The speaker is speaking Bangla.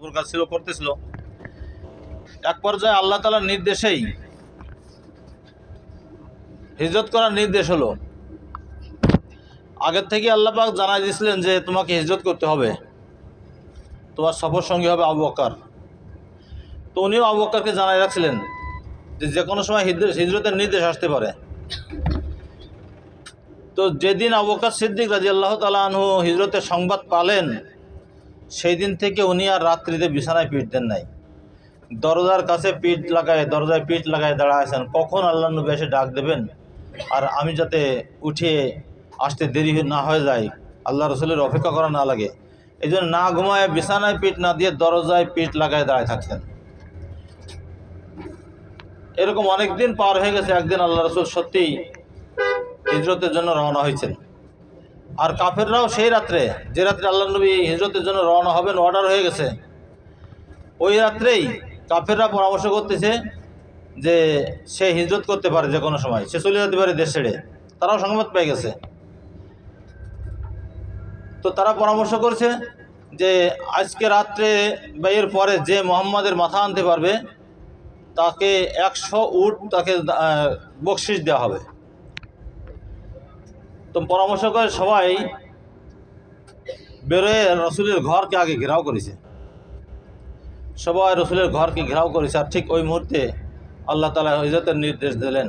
উপর কাজ ছিল করতেছিল। এক পর্যায়ে আল্লাহ তালার নির্দেশেই হিজরত করার নির্দেশ হলো। আগের থেকে আল্লাহ পাক জানাই দিয়েছিলেন যে তোমাকে হিজরত করতে হবে। তোমার সফর সঙ্গী হবে আবু বকর। তো উনিও আবু বকরকে জানাই রাখছিলেন যে যে কোনো সময় হিজরত- হিজরতের নির্দেশ আসতে পারে। তো যেদিন আবু বকর সিদ্দিক রাজি আল্লাহ তালা হিজরতের সংবাদ পালেন সেই দিন থেকে উনি আর রাত্রিতে বিছানায় পিঠ দেন নাই। দরজার কাছে পিঠ লাগায় দরজায় পিঠ লাগায় দাঁড়ায় আছেন কখন আল্লাহ নবী এসে ডাক দেবেন? আর আমি যাতে উঠে আসতে দেরি না হয়ে যায়, আল্লাহ রসুলের অপেক্ষা করা না লাগে। এই জন্য না ঘুমায়, বিছানায় পিঠ না দিয়ে দরজায় পিঠ লাগায় দাঁড়ায় থাকতেন। এরকম অনেক দিন পার হয়ে গেছে, একদিন আল্লাহ রসুল সত্যিই হিজরতের জন্য রওনা হয়েছেন। আর কাফেররাও সেই রাত্রে, যে রাত্রে আল্লাহ নবী হিজরতের জন্য রওনা হবেন অর্ডার হয়ে গেছে, ওই রাত্রেই কাফেররা পরামর্শ করতেছে যে সে হিজরত করতে পারে যে কোনো সময়, সে চলে যেতে পারে দেশ ছেড়ে। তারাও সংবাদ পেয়ে গেছে। তো তারা পরামর্শ করছে যে আজকে রাত্রে বা এর পরে যে মোহাম্মদের মাথা আনতে পারবে, তাকে একশো উট তাকে বকশিস দেওয়া হবে। তো পরামর্শ করে সবাই বেরোয়, রসুলের ঘরকে আগে ঘেরাও করেছে। সবাই রসুলের ঘরকে ঘেরাও করেছে আর ঠিক ওই মুহূর্তে আল্লাহ তালা ইজতের নির্দেশ দিলেন।